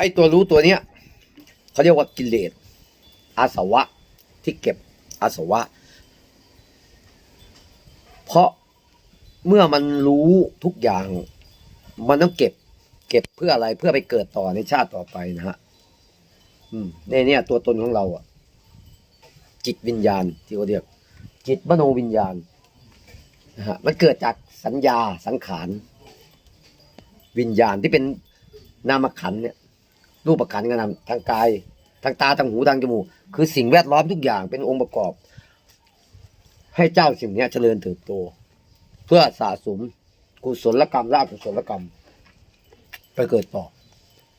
ไอ้ตัวรู้ตัวเนี้ยเขาเรียกว่ากิเลสอาสวะที่เก็บอาสวะ เพราะเมื่อมันรู้ทุกอย่าง มันต้องเก็บ เก็บเพื่ออะไรเพื่อไปเกิดต่อในชาติต่อไปนะฮะอืมเนี่ยเนี่ยตัวตนของเราอะ จิตวิญญาณที่เขาเรียก จิตมโนวิญญาณนะฮะมันเกิดจากสัญญาสังขาร วิญญาณที่เป็นนามขันเนี่ย รูปขันธ์ก็นามทางกาย ทางตาทางหูทางจมูกคือสิ่งแวดล้อมทุกอย่างเป็นองค์ประกอบ ให้เจ้าสิ่งนี้เจริญเติบโต เพื่อสะสมกุศลกรรมและอกุศลกรรม ไปเกิดต่อ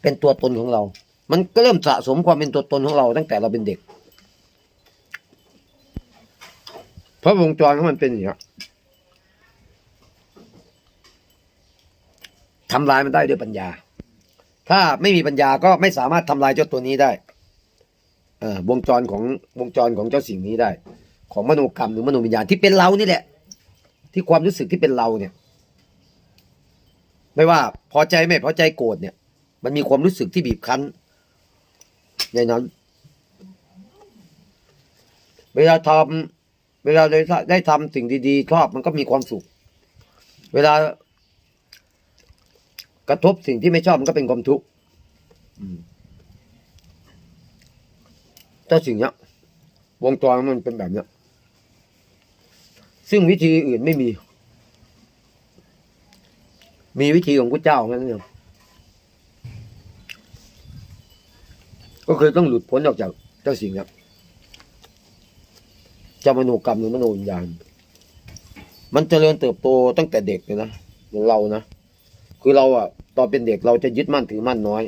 เป็นตัวตนของเรา มันก็เริ่มสะสมความเป็นตัวตนของเรา ตั้งแต่เราเป็นเด็ก เพราะวงจรของมันเป็นอย่างนี้ทำลายมันได้ด้วยปัญญา ถ้าไม่มีปัญญาก็ไม่สามารถทำลายเจ้าตัวนี้ได้เออวงจรของวงจรของเจ้าสิ่งนี้ได้ ของมโนกรรมหรือมโนวิญญาณที่เป็นเรานี่แหละ ที่ความรู้สึกที่เป็นเราเนี่ย ไม่ว่าพอใจไม่พอใจโกรธเนี่ย มันมีความรู้สึกที่บีบคั้นในนั้นเวลาทำเวลาได้ได้ทำสิ่งดีๆชอบมันก็มีความสุข เวลา กระทบสิ่งที่ไม่ชอบมันก็เป็นความทุกข์อืมแต่สิ่งเนี้ยวงจรมันเป็นแบบเนี้ย ซึ่งวิธีอื่นไม่มี มีวิธีของพระเจ้าแค่นั้นเองก็คือต้องหลุดพ้นออกจากเจ้าสิ่งเนี้ยเจะมโนกรรมหรือมโนวิญญาณ มันเจริญเติบโตตั้งแต่เด็กเลยนะเหมือนเรานะ คือเราอะตอนเป็นเด็กเราจะยึดมั่นถือมั่นน้อย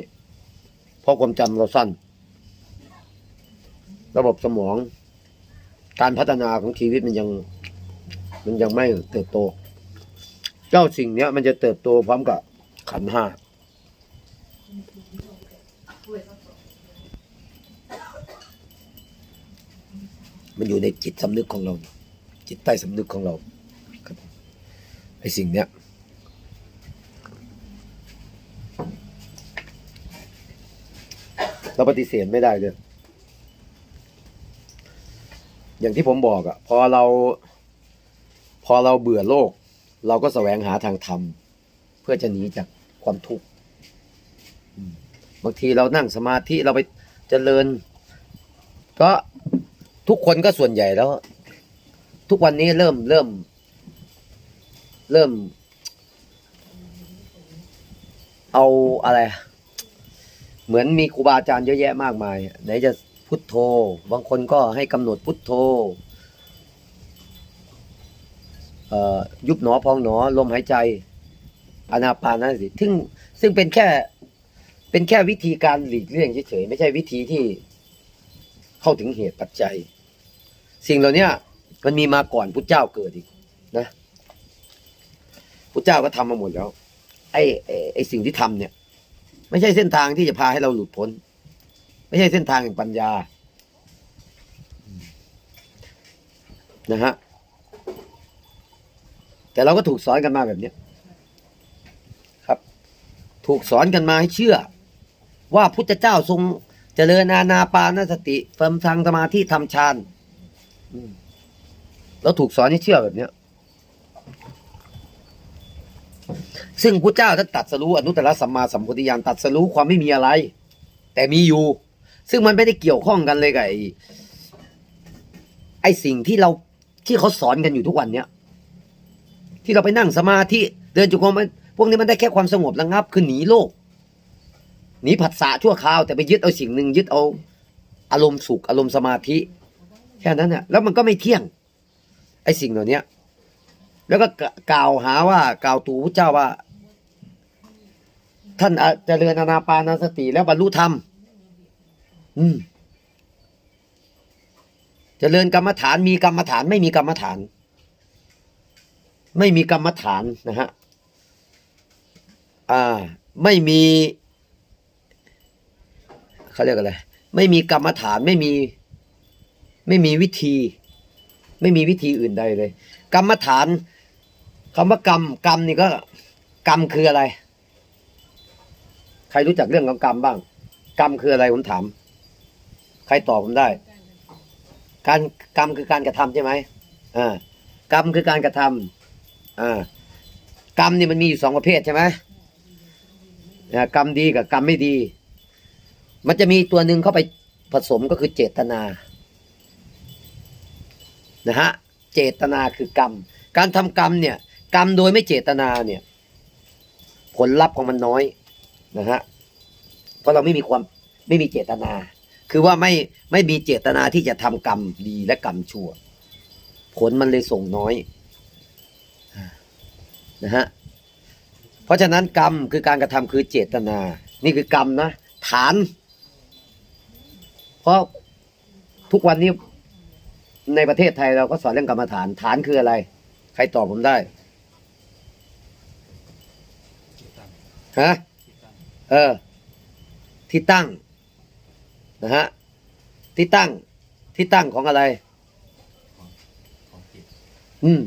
เพราะความจำเราสั้น ระบบสมอง การพัฒนาของชีวิตมันยัง มันยังไม่เติบโต เจ้าสิ่งเนี้ยมันจะเติบโตพร้อมกับขันห้ามันอยู่ในจิตสำนึกของเรา จิตใต้สำนึกของเราครับไอ้สิ่งเนี้ย เราปฏิเสธไม่ได้เลย อย่างที่ผมบอกอะพอเรา พอเราเบื่อโลก เราก็แสวงหาทางธรรมเพื่อจะหนีจากความทุกข์บางทีเรานั่งสมาธิเราไปเจริญ ก็ทุกคนก็ส่วนใหญ่แล้ว ทุกวันนี้เริ่มเริ่ม เริ่ม เอาอะไร เหมือนมีครูบาอาจารย์เยอะแยะมากมายไหนจะพุทโธ บางคนก็ให้กำหนดพุทโธยุบหนอพองหนอลมหายใจอนาปานสิซึ่งซึ่งเป็นแค่เป็นแค่วิธีการหลีกเลี่ยงเฉยๆไม่ใช่วิธีที่เข้าถึงเหตุปัจจัย สิ่งเหล่านี้มันมีมาก่อนพุทธเจ้าเกิดอีกนะพุทธเจ้าก็ทำมาหมดแล้ว ไอ้ไอ้ไอ้สิ่งที่ทำเนี่ย ไม่ใช่เส้นทางที่จะพาให้เราหลุดพ้น ไม่ใช่เส้นทางแห่งปัญญานะฮะแต่เราก็ถูกสอนกันมาแบบนี้ครับ ถูกสอนกันมาให้เชื่อ ว่าพุทธเจ้าทรงเจริญอาณาปานสติเฟิมทางสมาธิทำฌานเราถูกสอนให้เชื่อแบบนี้ย ซึ่งพระเจ้าท่านตัดสรู้อนุตตรสัมมาสัมพุทธิญาณตัดสรู้ความไม่มีอะไร แต่มีอยู่ ซึ่งมันไม่ได้เกี่ยวข้องกันเลยกับไอ้ไอสิ่งที่เราที่เขาสอนกันอยู่ทุกวันเนี้ยที่เราไปนั่งสมาธิเดินจุกรมมันพวกนี้มันได้แค่ความสงบระงับคือหนีโลกหนีผัสสะชั่วคราว แต่ไปยึดเอาสิ่งหนึ่งยึดเอา อารมณ์สุขอารมณ์สมาธิแค่นั้นเนี่ยแล้วมันก็ไม่เที่ยง ไอ้สิ่งเหล่านี้แล้วก็กล่าวหาว่ากล่าวตูพระเจ้าว่า ท่านเจริญอนาปานาสติแล้วบรรลุธรรม อืม เจริญกรรมฐานมีกรรมฐาน ไม่มีกรรมฐาน ไม่มีกรรมฐานนะฮะ อ่า ไม่มีเขาเรียกอะไร ไม่มีกรรมฐานไม่มี ไม่มีวิธี ไม่มีวิธีอื่นใดเลย กรรมฐานคำว่ากรรม กรรมนี่ก็ กรรมคืออะไร ครรู้จักเรื่องของกรรมบ้าง กรรมคืออะไรผมถาม ใครตอบผมได้ การกรรมคือการกระทำใช่ไหมอ่ากรรมคือการกระทำอ่ากรรมนี่มันมีอยู่สองประเภทใช่ไหมกรรมดีกับกรรมไม่ดี มันจะมีตัวหนึ่งเข้าไปผสมก็คือเจตนานะฮะเจตนาคือกรรม การทำกรรมเนี่ย กรรมโดยไม่เจตนาเนี่ย ผลลัพธ์ของมันน้อย นะฮะเพราะเราไม่มีความไม่มีเจตนา คือว่าไม่ไม่มีเจตนาที่จะทำกรรมดีและกรรมชั่ว ผลมันเลยส่งน้อยนะฮะเพราะฉะนั้นกรรมคือการกระทำคือเจตนา นี่คือกรรมนะฐาน เพราะทุกวันนี้ในประเทศไทยเราก็สอนเรื่องกรรมฐาน ฐานคืออะไร ใครตอบผมได้ฮะ เออ ที่ตั้งนะฮะที่ตั้งที่ตั้งของอะไรอืม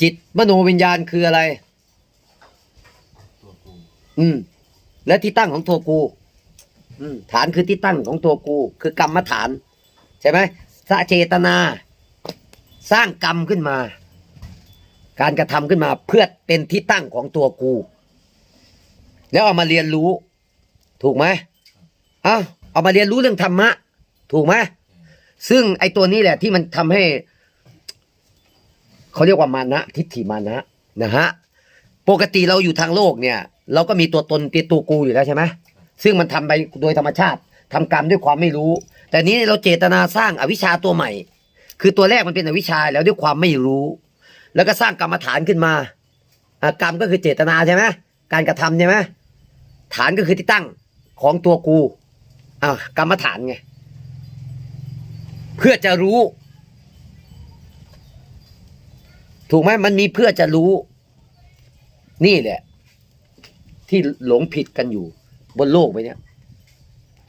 จิตมโนวิญญาณคืออะไรอืม และที่ตั้งของตัวกู อืม ฐานคือที่ตั้งของตัวกู คือกรรมฐาน ใช่ไหมสะเจตนา สร้างกรรมขึ้นมา การกระทำขึ้นมาเพื่อเป็นที่ตั้งของตัวกู แล้วเอามาเรียนรู้ ถูกไหมเอ้าเอามาเรียนรู้เรื่องธรรมะ ถูกไหมซึ่งไอ้ตัวนี้แหละที่มันทำให้เขาเรียกว่ามานะทิฏฐิมานะนะฮะปกติเราอยู่ทางโลกเนี่ย เราก็มีตัวตนเป็นตัวกูอยู่แล้วใช่ไหมซึ่งมันทำไปโดยธรรมชาติทำกรรมด้วยความไม่รู้ แต่นี้เราเจตนาสร้างอวิชชาตัวใหม่ คือตัวแรกมันเป็นอวิชชาแล้วด้วยความไม่รู้ แล้วก็สร้างกรรมฐานขึ้นมา กรรมก็คือเจตนาใช่ไหม การกระทำใช่ไหมฐานก็คือที่ตั้งของตัวกูอะกรรมฐานไง เพื่อจะรู้ ถูกไหมมันมีเพื่อจะรู้ นี่แหละ ที่หลงผิดกันอยู่ บนโลกไปเนี่ย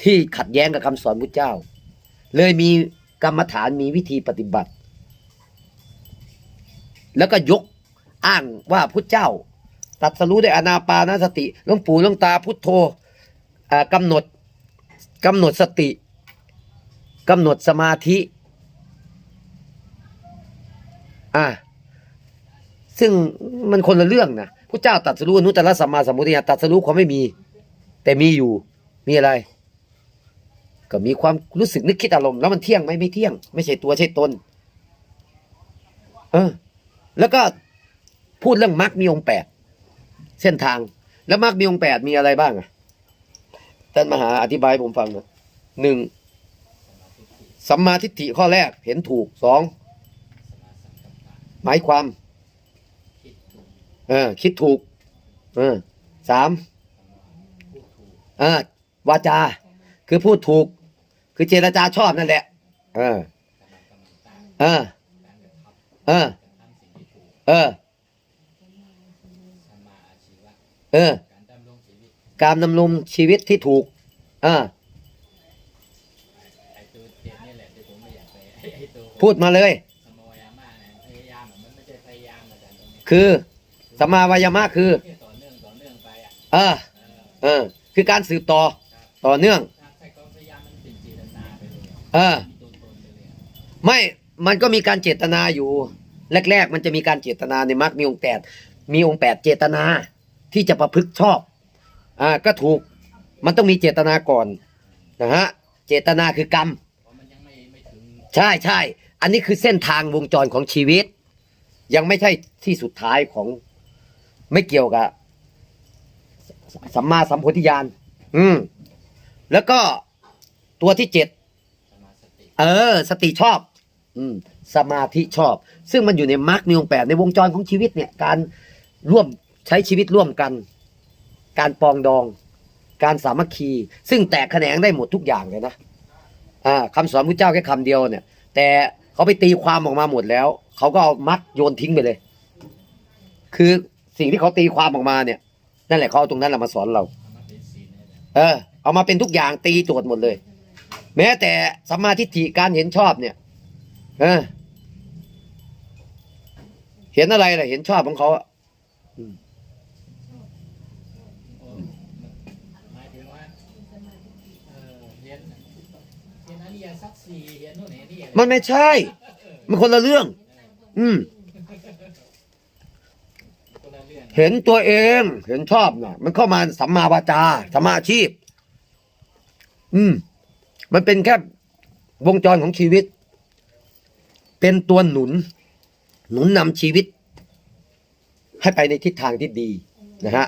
ที่ขัดแย้งกับคำสอนพุทธเจ้า เลยมีกรรมฐานมีวิธีปฏิบัติ แล้วก็ยกอ้างว่าพุทธเจ้า ตัดสรู้ด้วยอนาปานสติหลวงปู่หลวงตาพุทโธอ่ากำหนดกำหนดสติกำหนดสมาธิอ่าซึ่งมันคนละเรื่องนะพระเจ้าตัดสรู้อนุตตรสัมมาสัมพุทธญาตัดสรู้ความไม่มี แต่มีอยู่มีอะไร ก็มีความรู้สึกนึกคิดอารมณ์แล้วมันเที่ยงไหมไม่เที่ยง ไม่ใช่ตัวใช่ตนเออแล้วก็พูดเรื่องมรรคมีองค์แปด เส้นทาง แล้วมรรคมีองค์แปดมีอะไรบ้างอะท่านมหาอธิบายผมฟังนะหนึ่งสัมมาทิฏฐิข้อแรกเห็นถูกสองหมายความ เออ คิดถูก เออสามเออวาจา คือพูดถูก คือเจรจาชอบนั่นแหละ เออ เออ เออ เออ เออ การดำรงชีวิตที่ถูกเออไอ้ตัวเจ็ดนี่แหละที่ผมไม่อยากไปไอ้ไอ้ตัวพูดมาเลยสมอยามาเนี่ยพยายามอะมันไม่ใช่พยายามอาจารย์ตรงนี้คือสมาวายามะคือแค่ต่อเนื่องต่อเนื่องไปอะเออเออเออ คือการสืบต่อ ต่อเนื่องถ้าใครก็พยายามมันเป็นเจตนาไปเลยเออมีตัวตนไปเลยอะไม่มันก็มีการเจตนาอยู่ แรก ๆ มันจะมีการเจตนาในมรรคมีองค์แปดมีองค์แปดเจตนา ที่จะประพฤติชอบ อ่าก็ถูกมันต้องมีเจตนาก่อนนะฮะเจตนาคือกรรมใช่ใช่อันนี้คือเส้นทางวงจรของชีวิต ยังไม่ใช่ที่สุดท้ายของไม่เกี่ยวกับสัมมาสัมโพธิญาณอืมแล้วก็ตัวที่เจ็ดเออ สติชอบ อืม สมาธิชอบ ซึ่งมันอยู่ในมรรคมีองแปดในวงจรของชีวิตเนี่ย การร่วม ใช้ชีวิตร่วมกัน การปองดอง การสามัคคี ซึ่งแตกแขนงได้หมดทุกอย่างเลยนะอ่าคำสอนพระเจ้าแค่คำเดียวเนี่ย แต่เขาไปตีความออกมาหมดแล้ว เขาก็เอามัดโยนทิ้งไปเลย คือสิ่งที่เขาตีความออกมาเนี่ย นั่นแหละเขาเอาตรงนั้นแหละมาสอนเราเป็นศีลนี่แหละเออ เอามาเป็นทุกอย่างตีโจทย์หมดเลย แม้แต่สัมมาทิฏฐิการเห็นชอบเนี่ย เออ เห็นอะไรล่ะเห็นชอบของเขาอะ โอ้มันหมายถึง อ ฉี่เห็นโน่นเห็นนี่อะไรมันไม่ใช่ มันคนละเรื่อง อืม คนละเรื่องเห็นตัวเอง เห็นชอบน่ะ มันเข้ามาสัมมาวาจาสัมมาอาชีพ อืม มันเป็นแค่วงจรของชีวิต เป็นตัวหนุน หนุนนำชีวิต ให้ไปในทิศทางที่ดีนะฮะ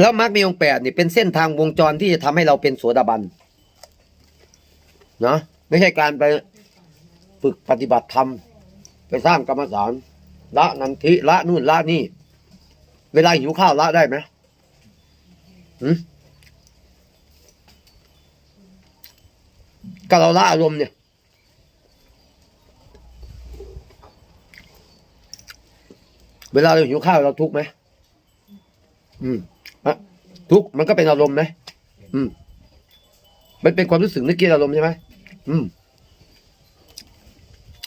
แล้วมรรคมีองค์แปดนี่เป็นเส้นทางวงจรที่จะทำให้เราเป็นโสดาบัน นะไม่ใช่การไปฝึกปฏิบัติธรรม ไปสร้างกรรมฐานละนันทิละนู่นละนี่ เวลาหิวข้าวละได้ไหมหืมก็เราละอารมณ์เนี่ย เวลาเราหิวข้าวเราทุกไหมอืมอะทุกมันก็เป็นอารมณ์ไหมอืมมันเป็นความรู้สึกนึกคิดอารมณ์ใช่ไหม อืม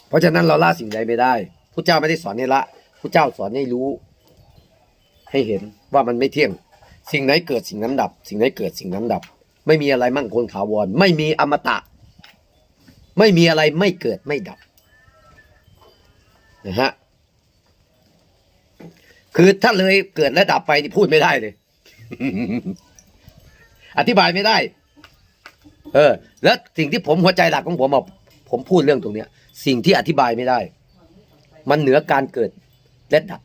เพราะฉะนั้นเราละสิ่งใดไม่ได้พระเจ้าไม่ได้สอนให้ละพระเจ้าสอนให้รู้ ให้เห็นว่ามันไม่เที่ยง สิ่งไหนเกิดสิ่งนั้นดับ สิ่งไหนเกิดสิ่งนั้นดับ ไม่มีอะไรมั่งคงถาวร ไม่มีอมตะ ไม่มีอะไรไม่เกิดไม่ดับนะฮะคือถ้าเลยเกิดและดับไปนี่พูดไม่ได้เลย อธิบายไม่ได้ เออ แล้วสิ่งที่ผมหัวใจหลักของผมอะผมพูดเรื่องตรงเนี้ย สิ่งที่อธิบายไม่ได้ มันเหนือการเกิดและดับ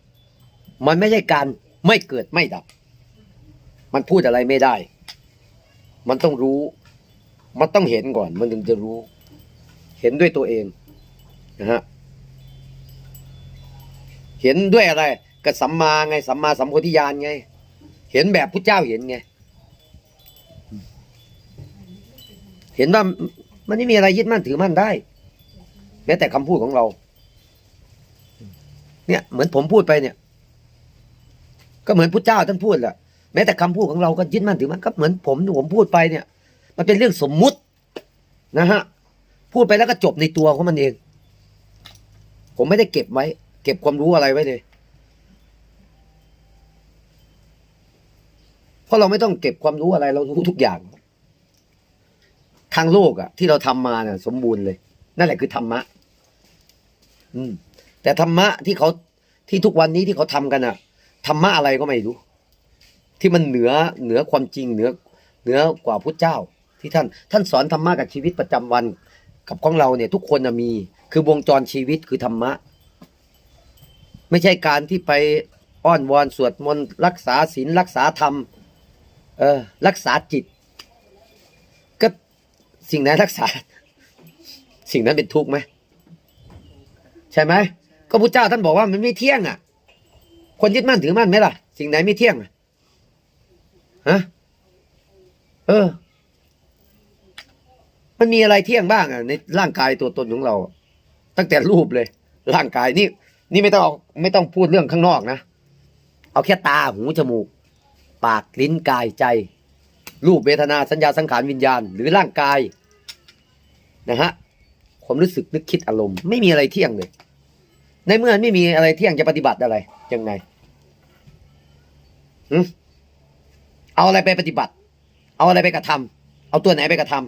มันไม่ใช่การไม่เกิดไม่ดับ มันพูดอะไรไม่ได้ มันต้องรู้ มันต้องเห็นก่อน มันถึงจะรู้ เห็นด้วยตัวเองนะฮะเห็นด้วยอะไรก็สัมมาไงสัมมาสัมโพธิญาณไง เห็นแบบพุทธเจ้าเห็นไง เห็นว่ามันไม่มีอะไรยึดมั่นถือมั่นได้ แม้แต่คำพูดของเรา เนี่ย เหมือนผมพูดไปเนี่ย ก็เหมือนพุทธเจ้าท่านพูดแหละแม้แต่คำพูดของเราก็ยึดมั่นถือมั่นก็เหมือนผมที่ผมพูดไปเนี่ย มันเป็นเรื่องสมมุตินะฮะพูดไปแล้วก็จบในตัวของมันเอง ผมไม่ได้เก็บไว้ เก็บความรู้อะไรไว้เลยเพราะเราไม่ต้องเก็บความรู้อะไรเรารู้ทุกอย่าง ทางโลกอะที่เราทำมาเนี่ยสมบูรณ์เลย นั่นแหละคือธรรมะ อืม แต่ธรรมะที่เขาที่ทุกวันนี้ที่เขาทำกันอะธรรมะอะไรก็ไม่รู้ ที่มันเหนือเหนือความจริงเหนือเหนือกว่าพุทธเจ้า ที่ท่าน ท่านสอนธรรมะกับชีวิตประจำวันกับของเราเนี่ย ทุกคนนะมีคือวงจรชีวิตคือธรรมะ ไม่ใช่การที่ไปอ้อนวอนสวดมนต์รักษาศีลรักษาธรรม เออ รักษาจิต สิ่งไหนรักษา สิ่งนั้นเป็นทุกข์ไหมใช่ไหมก็พุทธเจ้าท่านบอกว่ามันไม่เที่ยงอะ คนยึดมั่นถือมั่นไหมล่ะ สิ่งไหนไม่เที่ยงอะฮะเออ มันมีอะไรเที่ยงบ้างอะในร่างกายตัวตนของเรา ตั้งแต่รูปเลย ร่างกายนี่นี่ไม่ต้องเอาไม่ต้องพูดเรื่องข้างนอกนะ เอาแค่ตาหูจมูก ปากลิ้นกายใจ รูปเวทนาสัญญาสังขารวิญญาณ หรือร่างกายนะฮะความรู้สึกนึกคิดอารมณ์ไม่มีอะไรเที่ยงเลย ในเมื่อไม่มีอะไรเที่ยงจะปฏิบัติอะไรยังไงเอาอะไรไปปฏิบัติ เอาอะไรไปกระทำเอาตัวไหนไปกระทำ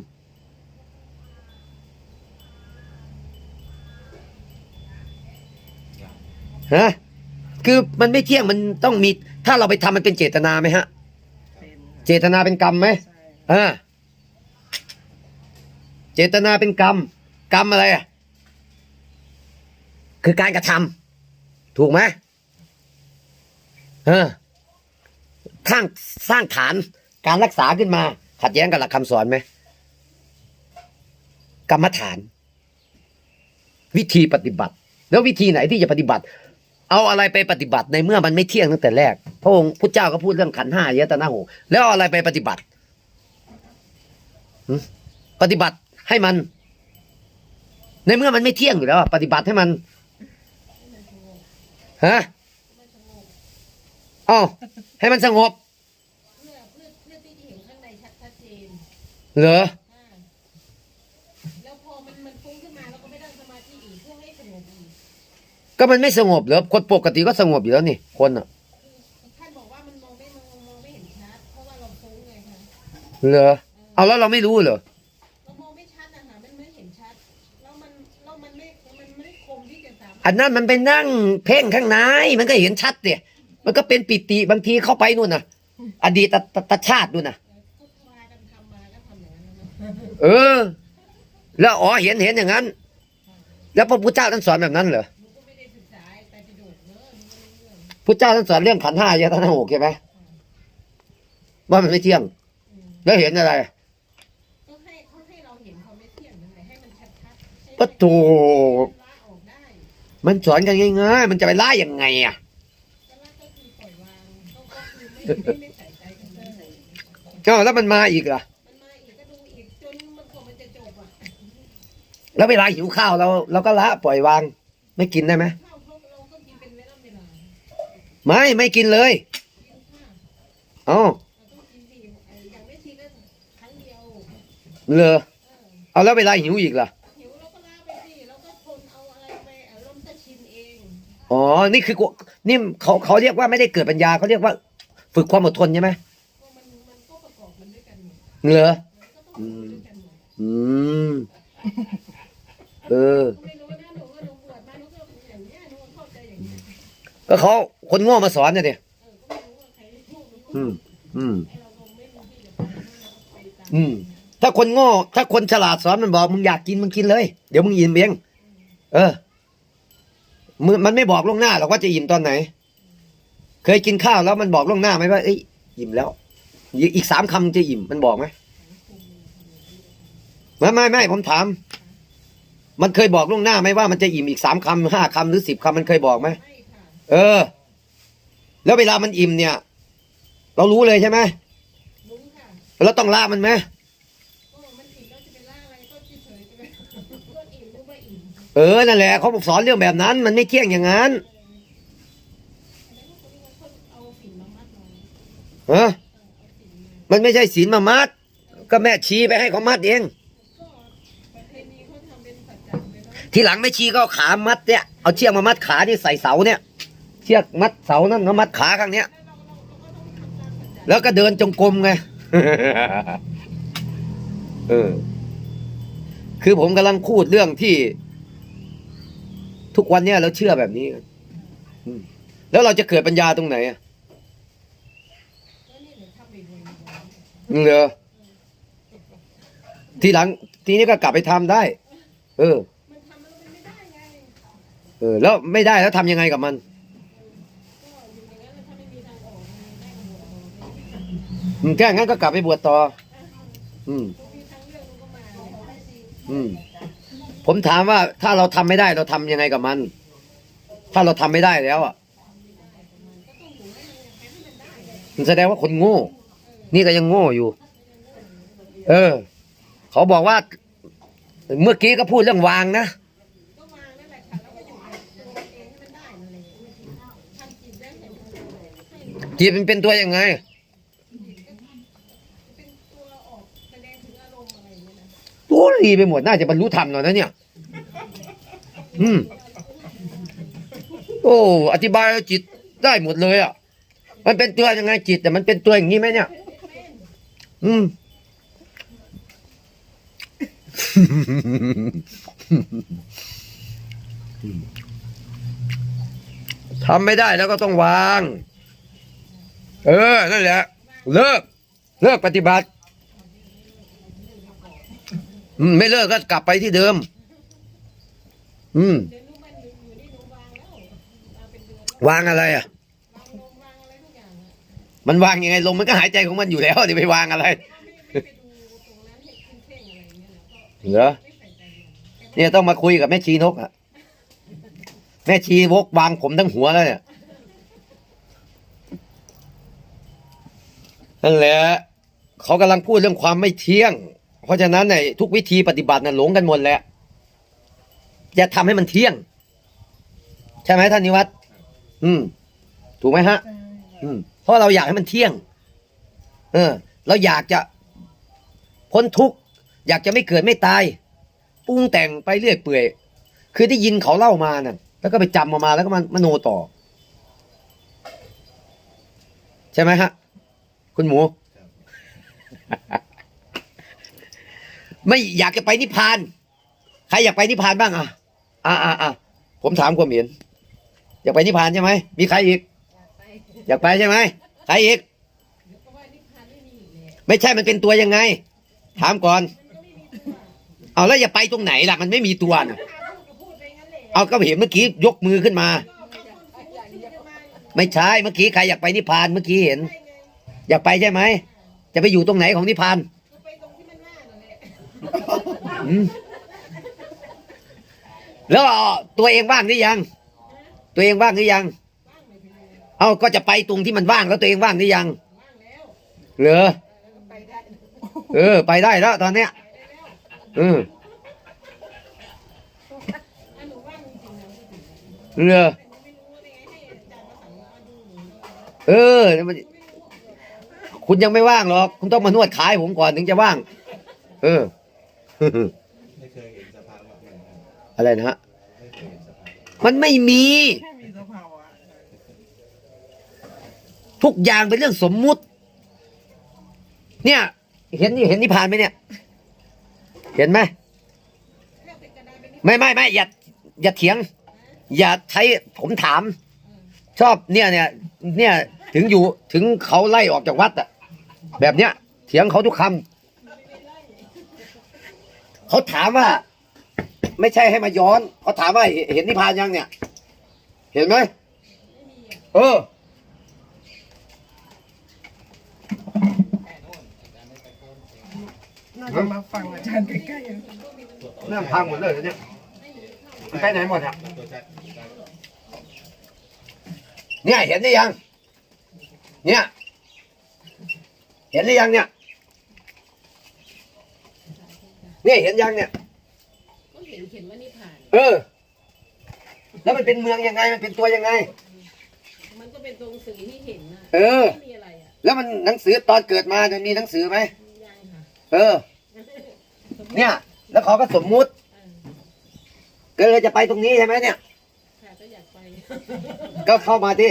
ฮะ คือมันไม่เที่ยงมันต้องมี ถ้าเราไปทำมันเป็นเจตนาไหมฮะ เป็นเจตนาเป็นกรรมไหมใช่อ่าเจตนาเป็นกรรม กรรมอะไรอะคือการกระทำถูกไหมเออสร้างสร้างฐานการรักษาขึ้นมา ขัดแย้งกับหลักคำสอนไหมกรรมฐาน วิธีปฏิบัติ แล้ววิธีไหนที่จะปฏิบัติ เอาอะไรไปปฏิบัติในเมื่อมันไม่เที่ยงตั้งแต่แรก พระองค์พุทธเจ้าก็พูดเรื่องขันธ์ห้ายตนะโหแล้วเอาอะไรไปปฏิบัติหึปฏิบัติให้มัน ในเมื่อมันไม่เที่ยงอยู่แล้วอะปฏิบัติให้มันฮะอ๋อให้มันสงบเพื่อเพื่อเพื่อที่จะเห็นข้างในชัดชัดเจนเหรอ ก็มันไม่สงบหรอคนปกติก็สงบอยู่แล้วนี่คนอะท่านบอกว่ามันมองไม่มองมองไม่เห็นชัดเพราะว่าเราฟุ้งไงคะเหรอเอาแล้วเราไม่รู้เหรอเรามองไม่ชัดนะคะมันไม่เห็นชัดแล้วมันแล้วมันไม่มันไม่คมที่จะตามอันนั้นมันไปนั่งเพ่งข้างในมันก็เห็นชัดเนี่ยมันก็เป็นปิติบางทีเข้าไปนู่นนะอดีตตตชาติดูนะเออ แล้วอ๋อเห็นเห็นอย่างนั้น แล้วพระพุทธเจ้าท่านสอนแบบนั้นเหรอ ไม่รู้เรื่องพุทธเจ้าท่านสอนเรื่องขันธ์ห้ายตนะหกใช่ไหมว่ามันไม่เที่ยงอืมแล้วเห็นอะไรก็ให้เขาให้เราเห็นเขาไม่เที่ยงนั่นแหละให้มันชัดๆให้ปะโถละออกได้มันสอนกันง่ายๆ มันจะไปล่ายังไงอะก็ละก็คือปล่อยวางเขาก็คือไม่ไม่ไม่ใส่ใจกันเลยก็แล้วมันมาอีกล่ะมันมาอีกก็ดูอีกจนมันกว่ามันจะจบอะแล้วเวลาหิวข้าวเราเราก็ละปล่อยวาง ไม่กินได้ไหม ไม่ไม่กินเลยกินข้าวอ๋อเราต้องกินดีไอ้อย่างไม่ทีก็ครั้งเดียวเลอเออเอาแล้วเวลาหิวอีกล่ะหิวเราก็ลาไปสิเราก็ทนเอาอะไรไปอารมณ์จะชินเองอ๋อ นี่คือกูนี่เขาเขาเรียกว่าไม่ได้เกิดปัญญาเขาเรียกว่า ฝึกความอดทนใช่ไหมก็มันมันก็ประกอบมันด้วยกันหมดเหรอมันก็ต้องอยู่ด้วยกันหมดอืม เออ ก็เขาคนโง่มาสอนเนี่ยดิเออก็ไม่รู้ว่าใครพูดหรือพูอืดมอืมไอ้เราคงไม่รู้ที่จะไปเราก็ไปตามอืม ถ้าคนโง่ ถ้าคนฉลาดสอนมันบอกมึงอยากกินมึงกินเลย เดี๋ยวมึงอิ่มเองเออมึงมันไม่บอกล่วงหน้าหรอกว่าจะอิ่มตอนไหน เคยกินข้าวแล้วมันบอกล่วงหน้าไหมว่าเอ้ยอิ่มแล้ว อีกอีกสามคำจะอิ่มมันบอกไหมไม่ไม่ไม่ผมถาม มันเคยบอกล่วงหน้าไหมว่ามันจะอิ่มอีกสามคำห้าคำหรือสิบคำมันเคยบอกไหมไม่ค่ะ เออ แล้วเวลามันอิ่มเนี่ย เรารู้เลยใช่ไหมรู้ค่ะเราต้องละมันไหมก็มันอิ่มแล้วจะไปล่าอะไรก็เฉยๆใช่ไหมก็อิ่มรู้ว่าอิ่มเออนั่นแหละเขาบอกสอนเรื่องแบบนั้น มันไม่เที่ยงอย่างนั้นแล้วก็คนนี้เขาเอาสิ่งมามัดเราเออเออเอาสิ่งมามันไม่ใช่ศีลมามัด ก็แม่ชีไปให้เขามัดเอง ก็ประเพณีเขาทำเป็นสัจจะเลยเนาะ ทีหลังแม่ชีก็เอาขามัดเนี่ย เอาเชือกมามัดขาที่ใส่เสาเนี่ยเชือกมัดเสานั่นก็มัดขาข้างเนี้ย แล้วก็เดินจงกรมไงเออ คือผมกำลังพูดเรื่องที่ ทุกวันเนี้ยเราเชื่อแบบนี้แล้วเราจะเกิดปัญญาตรงไหนอะแล้วนี่เดี๋ยวทำไปวนเหรอทีหลัง ทีนี้ก็กลับไปทำได้ เออเออ แล้วไม่ได้แล้วทำยังไงกับมัน ก็อยู่อย่างนั้นแล้วถ้าไม่มีทางออกมันได้ก็บวชเอา อืมแค่งั้นก็กลับไปบวชต่อ อืมมีทางเลือกมันก็มาเลยอืม ผมถามว่าถ้าเราทำไม่ได้เราทำยังไงกับมัน ถ้าเราทำไม่ได้แล้วอะก็ต้องอยู่ให้มันให้มันได้ไงมันแสดงว่าคนโง่ นี่ก็ยังโง่อยู่ เออ เขาบอกว่า เมื่อกี้ก็พูดเรื่องวางนะก็วางนั่นแหละค่ะแล้วก็อยู่กับตัวเองให้มันได้นั่นแหละทำจิตได้เห็นให้จิตมันเป็นตัวยังไง เป็นตัวออกแสดงถึงอารมณ์อะไรอย่างเงี้ยนะ โอ้ดีไปหมดน่าจะบรรลุธรรมหน่อยนะเนี่ย อืม โอ้ อธิบายจิตได้หมดเลยอะ มันเป็นตัวยังไงจิต แต่มันเป็นตัวอย่างนี้ไหมเนี่ย อืม ทำไม่ได้แล้วก็ต้องวาง เออ นั่นแหละ เลิก เลิกปฏิบัติ อืม ไม่เลิกก็กลับไปที่เดิม อืม วางอะไรอะ มันวางยังไงลมมันก็หายใจของมันอยู่แล้วเดี๋ยวไปวางอะไรเหรอเงี้ยนะก็เหรอไม่ใส่ใจมันเนี่ยต้องมาคุยกับแม่ชีนกอะ แม่ชีวกวางผมทั้งหัวแล้วเนี่ยนั่นแหละเขากำลังพูดเรื่องความไม่เที่ยง เพราะฉะนั้นเนี่ยทุกวิธีปฏิบัติน่ะหลงกันหมดแหละจะทำให้มันเที่ยง ใช่ไหมท่านนิวัฒน์อืม ถูกไหมฮะ อืม เพราะเราอยากให้มันเที่ยง เออ เราอยากจะพ้นทุกข์อยากจะไม่เกิดไม่ตายปรุงแต่งไปเรื่อยเปื่อย คือได้ยินเขาเล่ามาน่ะ แล้วก็ไปจำมามาแล้วก็มันมโนต่อ ใช่ไหมฮะ คุณหมู ไม่อยากจะไปนิพพาน ใครอยากไปนิพพานบ้างอะอ่าอ่าอ่าผมถามความเห็น อยากไปนิพพานใช่ไหมมีใครอีก อยากไปใช่ไหมใครอีก ไม่ใช่มันเป็นตัวยังไง ถามก่อน เอาแล้วอย่าไปตรงไหนล่ะ มันไม่มีตัวน่ะเอาก็เห็นเมื่อกี้ยกมือขึ้นมา ไม่ใช่เมื่อกี้ใครอยากไปนิพพานเมื่อกี้เห็น อยากไปใช่ไหมจะไปอยู่ตรงไหนของนิพพาน อืมแล้วตัวเองว่างหรือยัง ตัวเองว่างหรือยัง เอาก็จะไปตรงที่มันว่างแล้วตัวเองว่างหรือยังเหรอแล้วก็ไปได้เออ ไปได้แล้วตอนเนี้ยเออหริงๆนะพูดถึงเหรอแต่หนูไม่รู้ได้ไงให้อเออ คุณยังไม่ว่างหรอก คุณต้องมานวดขายผมก่อนถึงจะว่าง เออ ไม่เคยเห็นสภาวะอย่างนั้นอะไรนะฮะ ไม่เคยเห็นสภาวะมันไม่มีไม่มีสภาวะทุกอย่างเป็นเรื่องสมมุติ เนี่ย เห็นเห็นนิพพานไหมเนี่ย เห็นไหมไม่ไม่ไม่อย่าอย่าเถียง อย่าใช้ผมถาม ชอบเนี่ยเนี่ยเนี่ยถึงอยู่ถึงเขาไล่ออกจากวัดอะแบบเนี้ย เถียงเขาทุกคำ เขาถามว่า ไม่ใช่ให้มาย้อนเขาถามว่าเห็นเห็นนิพพานยังเนี่ย เห็นไหมเออแค่นู้นอาจารย์ไม่ตะโกนเสียงน่าจะมาฟังอาจารย์ใกล้ๆอะเรื่องพังหมดเลยเนี่ยมันไปไหนหมดอะตัวชัดเนี่ยเห็นหรือยัง เนี่ย เห็นหรือยังเนี่ย เนี่ยเห็นยังเนี่ยก็เห็นเขียนว่านิพพาน เออ แล้วมันเป็นเมืองยังไงมันเป็นตัวยังไง มันก็เป็นตรงสื่อที่เห็นนะเออ ไม่มีอะไรอะแล้วมันหนังสือตอนเกิดมาจะมีหนังสือไหมยังค่ะเออเนี่ย แล้วเขาก็สมมุติเออก็เลยจะไปตรงนี้ใช่ไหมเนี่ย ค่ะก็อยากไป ก็เข้ามาดิ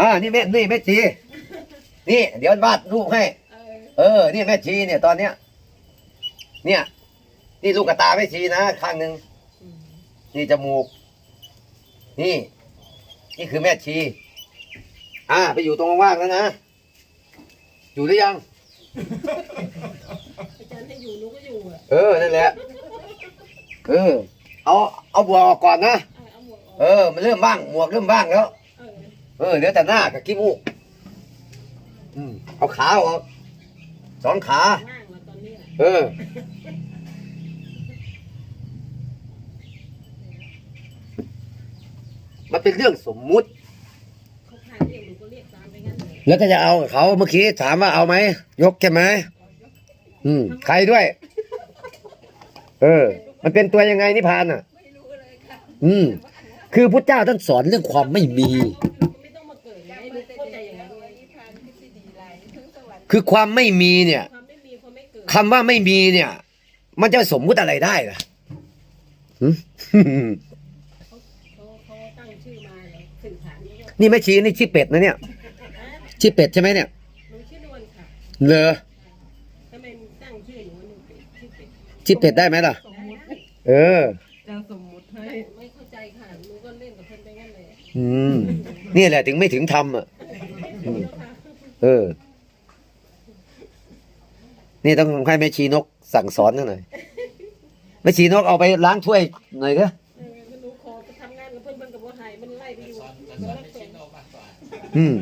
อ่านี่แม่นี่แม่ชีนี่ เดี๋ยววาดรูปให้ เออ เออ นี่แม่ชีเนี่ยตอนเนี้ย เนี่ย นี่ลูกกระตาแม่ชีนะข้างหนึ่งอืมนี่จมูก นี่ นี่คือแม่ชี อ่า ไปอยู่ตรงว่างๆแล้วนะ อยู่หรือยัง อาจารย์ให้อยู่หนูก็อยู่อะเออ นั่นแหละ เออ เอา เอาบัวออกก่อนนะ เอาเอาหมวกออกเออ มันเริ่มบ้าง หมวกเริ่มบ้างแล้ว เออเออเหลือแต่หน้ากับขี้มูก อืม เอาขาออกสองขา ว่างมาตอนนี้อะเออ มันเป็นเรื่องสมมุติเขาพาเรียกหนูก็เรียกตามไปงั้นเลยแล้วก็จะเอากับเขาเมื่อกี้ถามว่าเอาไหม ยกใช่ไหมอืม ใครด้วย เออ มันเป็นตัวยังไงนิพพานอะไม่รู้เลยค่ะอืม คือพุทธเจ้าท่านสอนเรื่องความไม่มีไม่ต้องมาเกิดไงไม่เข้าใจอย่างนั้นเลยนิพพานทฤษฎีไรถึงสวรรค์คือความไม่มีเนี่ยความไม่มีความไม่เกิดคำว่าไม่มีเนี่ย มันจะสมมุติอะไรได้ล่ะหึ เขาเขาเขาตั้งชื่อมาเลยสื่ อสารแล้วก็นี่ไม่ชี้นี่ชี้เป็ดนะเนี่ยฮะชี้เป็ดใช่ไหมเนี่ยหนูชื่อนวลค่ะเลอทำไมตั้งชื่อหนูว่าหนูเป็ดชื่อเป็ดชี้เป็ดได้ไหมล่ะ สมมุติเอออาจารย์สมมุติให้ไม่ไม่เข้าใจค่ะหนูก็เล่นกับเพิ่นไปงั้นเลยอืมนี่แหละถึงไม่ถึงทำอะอืมเออ นี่ต้องให้แม่ชีนกสั่งสอนหน่อยแม่ชีนกเอาไปล้างถ้วยหน่อยเถอะ อืม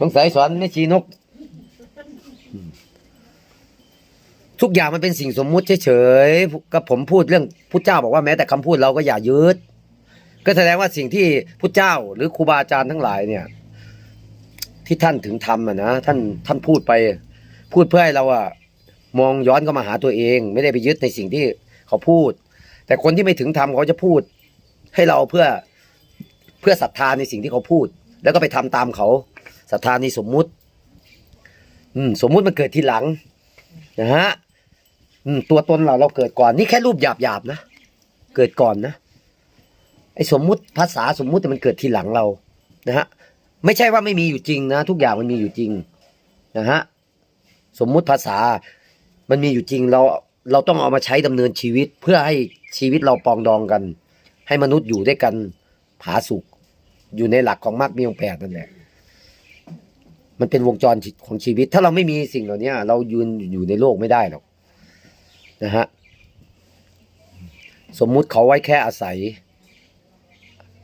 สงสัยสอนแม่ชีนก ทุกอย่างมันเป็นสิ่งสมมุติเฉยๆก็ผมพูดเรื่องพุทธเจ้าบอกว่าแม้แต่คำพูดเราก็อย่ายึด ก็แสดงว่าสิ่งที่พุทธเจ้า หรือครูบาอาจารย์ทั้งหลายเนี่ย ที่ท่านถึงทำอะนะท่านท่านพูดไป พูดเพื่อให้เราอะมองย้อนเข้ามาหาตัวเอง ไม่ได้ไปยึดในสิ่งที่เขาพูด แต่คนที่ไม่ถึงทำเขาจะพูด ให้เราเพื่อเพื่อศรัทธาในสิ่งที่เขาพูด แล้วก็ไปทำตามเขาศรัทธาในสมมุติ อืม สมมุติมันเกิดทีหลังนะฮะอืมตัวตนเราเราเกิดก่อน นี่แค่รูปหยาบหยาบนะเกิดก่อนนะไอ้สมมุติภาษาสมมุติมันเกิดทีหลังเรานะฮะไม่ใช่ว่าไม่มีอยู่จริงนะทุกอย่างมันมีอยู่จริงนะฮะสมมุติภาษามันมีอยู่จริงเราเราต้องเอามาใช้ดำเนินชีวิตเพื่อให้ชีวิตเราปองดองกัน ให้มนุษย์อยู่ด้วยกันผาสุข อยู่ในหลักของมรรคมีองค์แปดนั่นแหละมันเป็นวงจรของชีวิต ถ้าเราไม่มีสิ่งเหล่านี้เรายืนอยู่ในโลกไม่ได้หรอกนะฮะสมมุติเขาไว้แค่อาศัย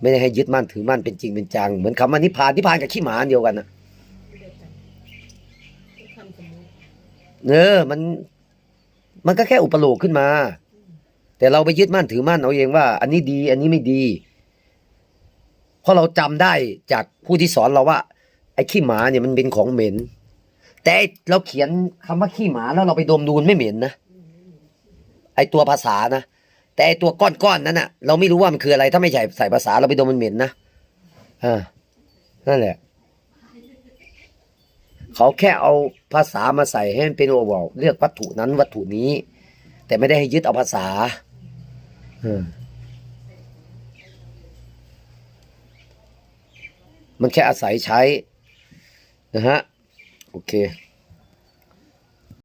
ไม่ได้ให้ยึดมั่นถือมั่นเป็นจริงเป็นจัง เหมือนคำว่านิพพานนิพพานกับขี้หมาเดียวกันนะเออมัน มันก็แค่อุปโลกขึ้นมา แต่เราไปยึดมั่นถือมั่นเอาเองว่า อันนี้ดี อันนี้ไม่ดี เพราะเราจำได้จากผู้ที่สอนเราว่า ไอ้ขี้หมาเนี่ยมันเป็นของเหม็น แต่เราเขียนคำว่าขี้หมาแล้วเราไปดมดูมันไม่เหม็นนะไอ้ตัวภาษานะแต่ไอ้ตัวก้อนๆนั้นน่ะ เราไม่รู้ว่ามันคืออะไรถ้าไม่ใส่ใส่ภาษาเราไปดมมันเหม็นนะอ่านั่นแหละ เขาแค่เอาภาษามาใส่ให้มันเป็นโอเวอร์เลือกวัตถุนั้นวัตถุนี้ แต่ไม่ได้ให้ยึดเอาภาษาเออ มันแค่อาศัยใช้นะฮะโอเค